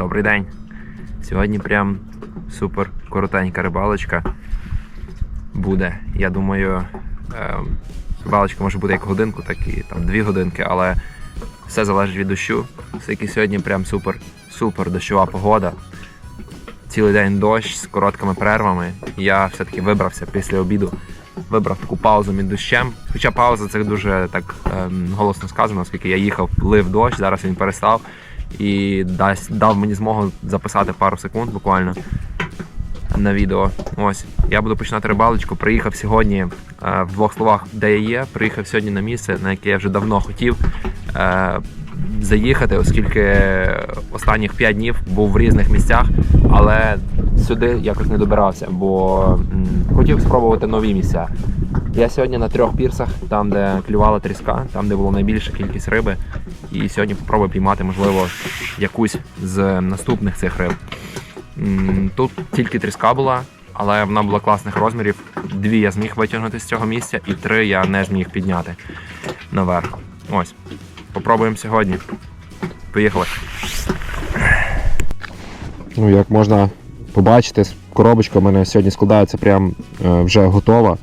Добрий день. Сьогодні прям супер коротенька рибалочка буде. Я думаю, ем, рибалочка може бути як годинку, так і там дві годинки, але все залежить від дощу. Оскільки сьогодні прям супер, супер дощова погода. Цілий день дощ з короткими перервами. Я все-таки вибрався після обіду. Вибрав таку паузу між дощем. Хоча пауза це дуже так ем, голосно сказано, оскільки я їхав, лив дощ, зараз він перестав і дасть, дав мені змогу записати пару секунд буквально на відео. Ось я буду починати рибалочку. Приїхав сьогодні е, в двох словах, де я є. Приїхав сьогодні на місце, на яке я вже давно хотів е, заїхати, оскільки останніх 5 днів був в різних місцях, але сюди якось не добирався, бо хотів спробувати нові місця. Я сьогодні на трьох пірсах, там, де клювала тріска, там, де була найбільша кількість риби. І сьогодні попробую піймати, можливо, якусь з наступних цих риб. Тут тільки тріска була, але вона була класних розмірів. Дві я зміг витягнути з цього місця, і три я не зміг підняти наверх. Ось. Попробуємо сьогодні. Поїхали. Ну, як можна побачити, коробочка в мене сьогодні складається прям е, вже готова.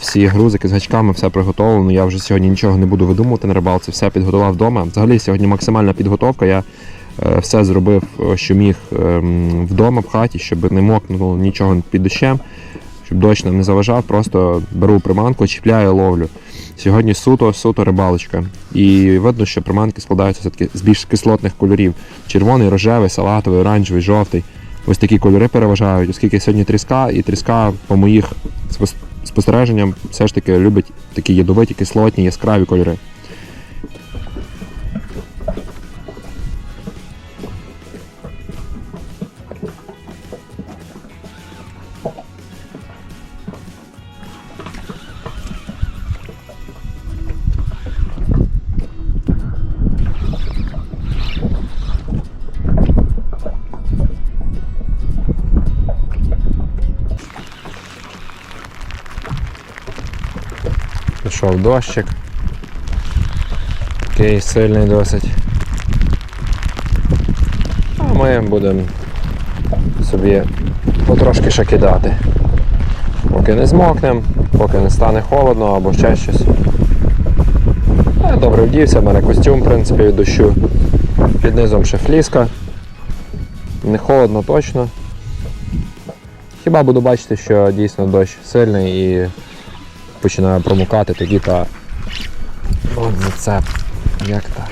Всі грузики з гачками, все приготовлено. Я вже сьогодні нічого не буду видумувати на рибалці, все підготував вдома. Взагалі сьогодні максимальна підготовка. Я е, все зробив, е, що міг ем, вдома в хаті, щоб не мокнуло нічого під дощем, щоб дощ нам не заважав. Просто беру приманку, чіпляю, ловлю. Сьогодні суто, суто рибалочка. І видно, що приманки складаються все-таки з більш кислотних кольорів: червоний, рожевий, салатовий, оранжевий, жовтий. Ось такі кольори переважають, оскільки сьогодні тріска, і тріска, по моїх спостереженням, все ж таки любить такі ядовиті, кислотні, яскраві кольори. Пішов дощик. Такий сильний досить. А ми будемо собі потрошки ще кидати. Поки не змокнемо, поки не стане холодно або ще щось. Я добре вдівся, в мене костюм, в принципі, від дощу. Під низом ще фліска. Не холодно точно. Хіба буду бачити, що дійсно дощ сильний і починає промокати, тоді та от зацеп. Як так?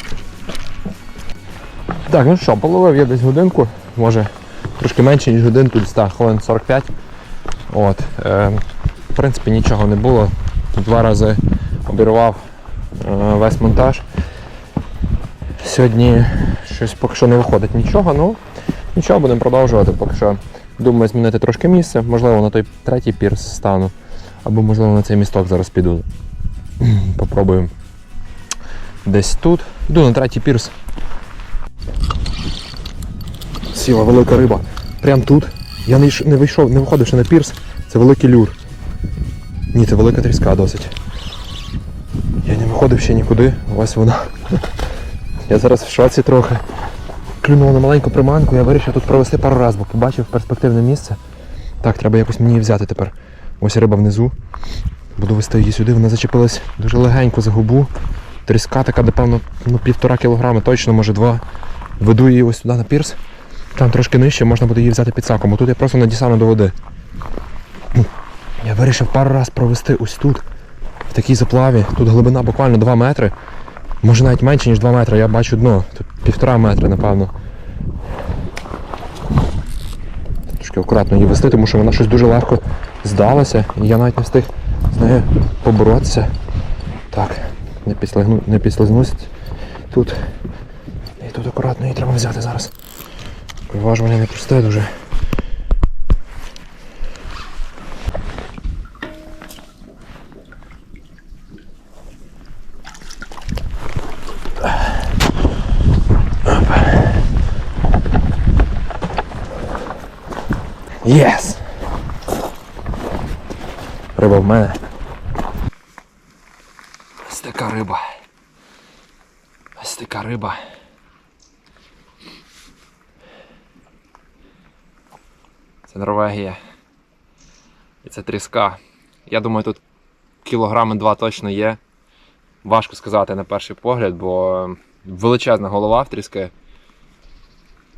Так, ну що, половив я десь годинку, може трошки менше, ніж годинку, десь так, хвилин 45. От, е, в принципі, нічого не було. Два рази обірвав е, весь монтаж. Сьогодні щось поки що не виходить нічого, ну нічого, будемо продовжувати. Поки що думаю змінити трошки місце, можливо, на той третій пірс стану. Або, можливо, на цей місток зараз піду. Попробуємо. Десь тут. Йду на третій пірс. Сіла велика риба. Прям тут. Я не, не вийшов, не виходив ще на пірс. Це великий люр. Ні, це велика тріска досить. Я не виходив ще нікуди. Ось вона. Я зараз в шоці трохи. Клюнув на маленьку приманку, я вирішив тут провести пару разів, бо побачив перспективне місце. Так, треба якось мені її взяти тепер. Ось риба внизу. Буду вести її сюди, вона зачепилась дуже легенько за губу. Тріска така, напевно, ну, півтора кілограми, точно, може два. Веду її ось туди на пірс. Там трошки нижче, можна буде її взяти під саком. Тут я просто надістану до води. Я вирішив пару раз провести ось тут, в такій заплаві. Тут глибина буквально 2 метри. Може навіть менше, ніж 2 метри, я бачу дно. Тут півтора метри, напевно. Трошки акуратно її вести, тому що вона щось дуже легко здалася, і я навіть не встиг з нею поборотися. Так, не, підслигну, не підслизнусь тут. І тут акуратно її треба взяти зараз. Виважування не просте дуже. Єс! Риба в мене. Ось така риба. Ось така риба. Це Норвегія. І це тріска. Я думаю, тут кілограми два точно є. Важко сказати на перший погляд, бо величезна голова в тріски.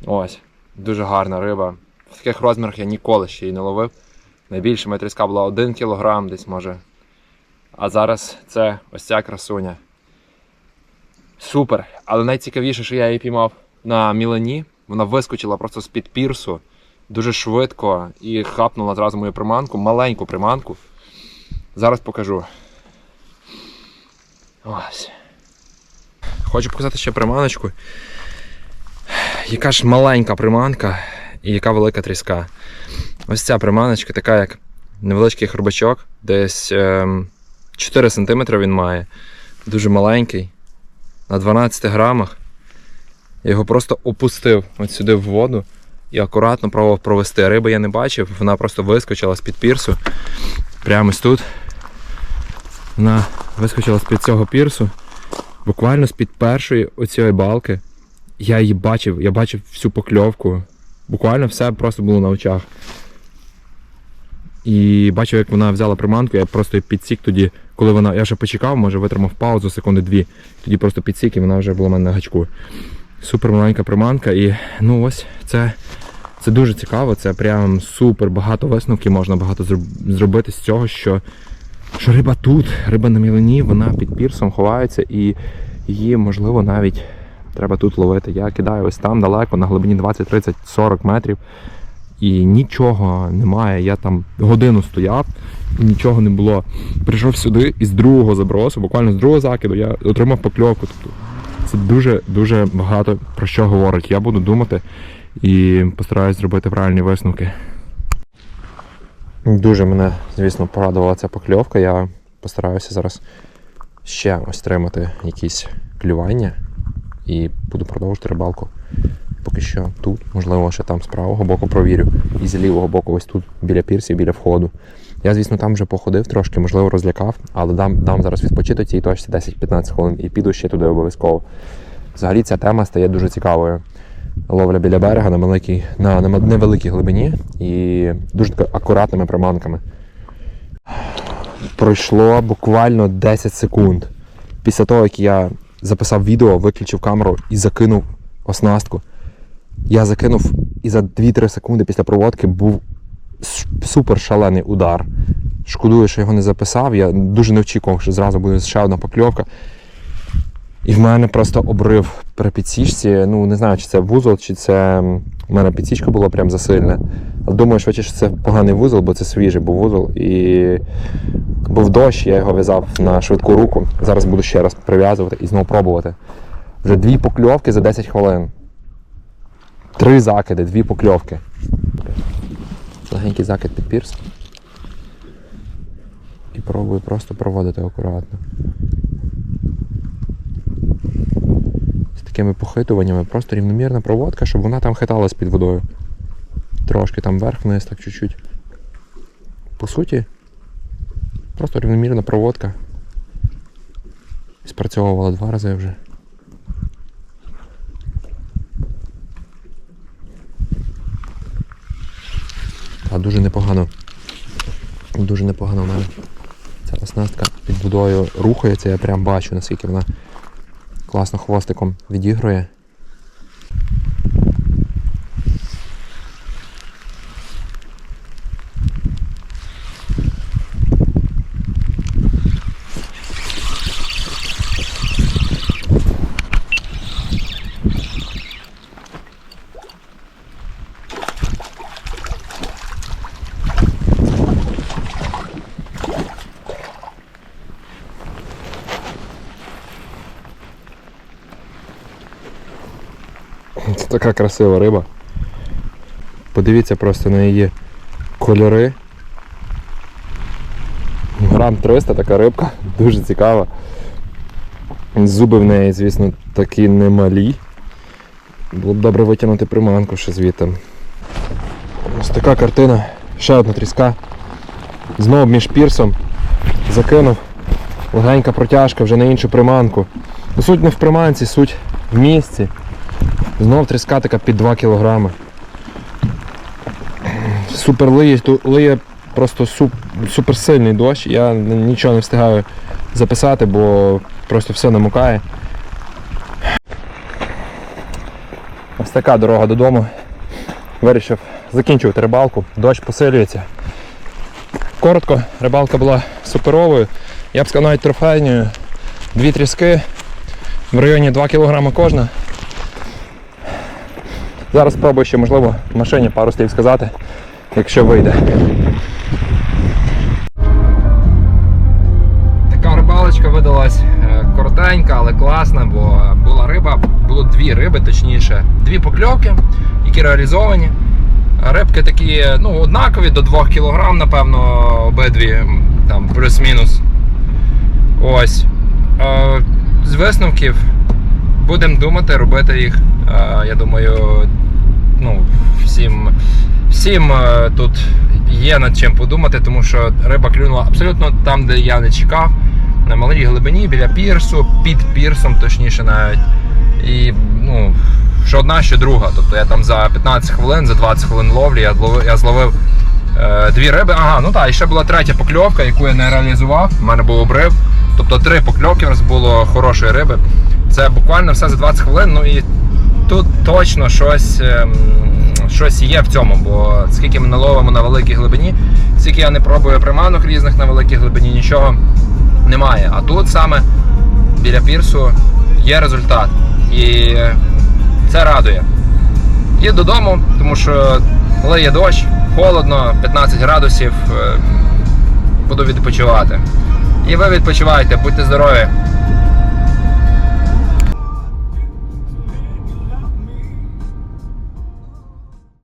Ось, дуже гарна риба. В таких розмірах я ніколи ще її не ловив. Найбільша моя тріска була 1 кілограм десь може. А зараз це ось ця красуня. Супер. Але найцікавіше, що я її піймав на мілені. Вона вискочила просто з-під пірсу дуже швидко і хапнула зразу мою приманку, маленьку приманку. Зараз покажу. Ось. Хочу показати ще приманочку. Яка ж маленька приманка і яка велика тріска. Ось ця приманочка, така як невеличкий хробачок, десь ем, 4 см він має. Дуже маленький. На 12 грамах. Я його просто опустив от сюди в воду і акуратно пробував провести. Риби я не бачив, вона просто вискочила з-під пірсу. Прямо ось тут. Вона вискочила з-під цього пірсу. Буквально з-під першої оцієї балки. Я її бачив, я бачив всю покльовку. Буквально все просто було на очах. І бачив, як вона взяла приманку, я просто підсік тоді, коли вона. Я ще почекав, може витримав паузу секунди дві. Тоді просто підсік і вона вже була в мене на гачку. Супер маленька приманка. І ну ось це, це дуже цікаво. Це прям супер багато висновків можна багато зробити з цього, що, що риба тут, риба на мілені, вона під пірсом ховається і її можливо навіть треба тут ловити. Я кидаю ось там далеко, на глибині 20, 30, 40 метрів. І нічого немає. Я там годину стояв, і нічого не було. Прийшов сюди і з другого забросу, буквально з другого закиду, я отримав покльовку. Тобто це дуже дуже багато про що говорить. Я буду думати і постараюсь зробити правильні висновки. Дуже мене, звісно, порадувала ця покльовка. Я постараюся зараз ще ось тримати якісь клювання і буду продовжувати рибалку. Поки що тут, можливо, ще там з правого боку провірю. І з лівого боку, ось тут, біля пірсів, біля входу. Я, звісно, там вже походив трошки, можливо, розлякав, але дам, дам зараз відпочити цій точці 10-15 хвилин і піду ще туди обов'язково. Взагалі ця тема стає дуже цікавою. Ловля біля берега на, маленькій, на, на невеликій глибині і дуже акуратними приманками. Пройшло буквально 10 секунд. Після того, як я записав відео, виключив камеру і закинув оснастку. Я закинув і за 2-3 секунди після проводки був супер шалений удар. Шкодую, що його не записав. Я дуже не очікував, що зразу буде ще одна покльовка. І в мене просто обрив при підсічці. Ну, не знаю, чи це вузол, чи це в мене підсічка була прям засильна. Але думаю, швидше, що це поганий вузол, бо це свіжий був вузол. І був дощ, я його в'язав на швидку руку. Зараз буду ще раз прив'язувати і знову пробувати. Вже дві покльовки за 10 хвилин. Три закиди, дві покльовки. Легенький закид під пірс. І пробую просто проводити акуратно. З такими похитуваннями, просто рівномірна проводка, щоб вона там хиталась під водою. Трошки там вверх-вниз, так чуть-чуть. По суті, просто рівномірна проводка. Спрацьовувала два рази вже. Та дуже непогано. Дуже непогано в мене. Ця оснастка під водою рухається, я прям бачу, наскільки вона класно хвостиком відігрує. Це така красива риба. Подивіться просто на її кольори. Грам 300 така рибка, дуже цікава. Зуби в неї, звісно, такі немалі. Було б добре витягнути приманку ще звідти. Ось така картина. Ще одна тріска. Знову між пірсом закинув. Легенька протяжка вже на іншу приманку. Ну, Суть не в приманці, суть в місці. Знов тріска така під 2 кілограми. Супер лиє, лиє просто суп, супер сильний дощ. Я нічого не встигаю записати, бо просто все намокає. Ось така дорога додому. Вирішив закінчувати рибалку. Дощ посилюється. Коротко, рибалка була суперовою. Я б сказав навіть трофейною. Дві тріски в районі 2 кг кожна. Зараз спробую ще, можливо, в машині пару слів сказати, якщо вийде. Така рибалочка видалась е, коротенька, але класна, бо була риба, було дві риби, точніше, дві покльовки, які реалізовані. Рибки такі ну, однакові до 2 кг, напевно, обидві, там плюс-мінус. Ось. Е, З висновків будемо думати, робити їх. Е, Я думаю, ну, всім, всім е, тут є над чим подумати, тому що риба клюнула абсолютно там, де я не чекав. На малій глибині, біля пірсу, під пірсом, точніше навіть. І ну, що одна, що друга. Тобто я там за 15 хвилин, за 20 хвилин ловлі я зловив, я зловив е, дві риби. Ага, ну так, і ще була третя покльовка, яку я не реалізував. У мене був обрив. Тобто три покльовки в нас було хорошої риби. Це буквально все за 20 хвилин. Ну і тут точно щось, ем, щось є в цьому, бо скільки ми наловимо на великій глибині, скільки я не пробую приманок різних на великій глибині, нічого немає. А тут саме біля пірсу є результат. І це радує. Їду додому, тому що лиє дощ, холодно, 15 градусів. е, Буду відпочивати. І ви відпочивайте, будьте здорові.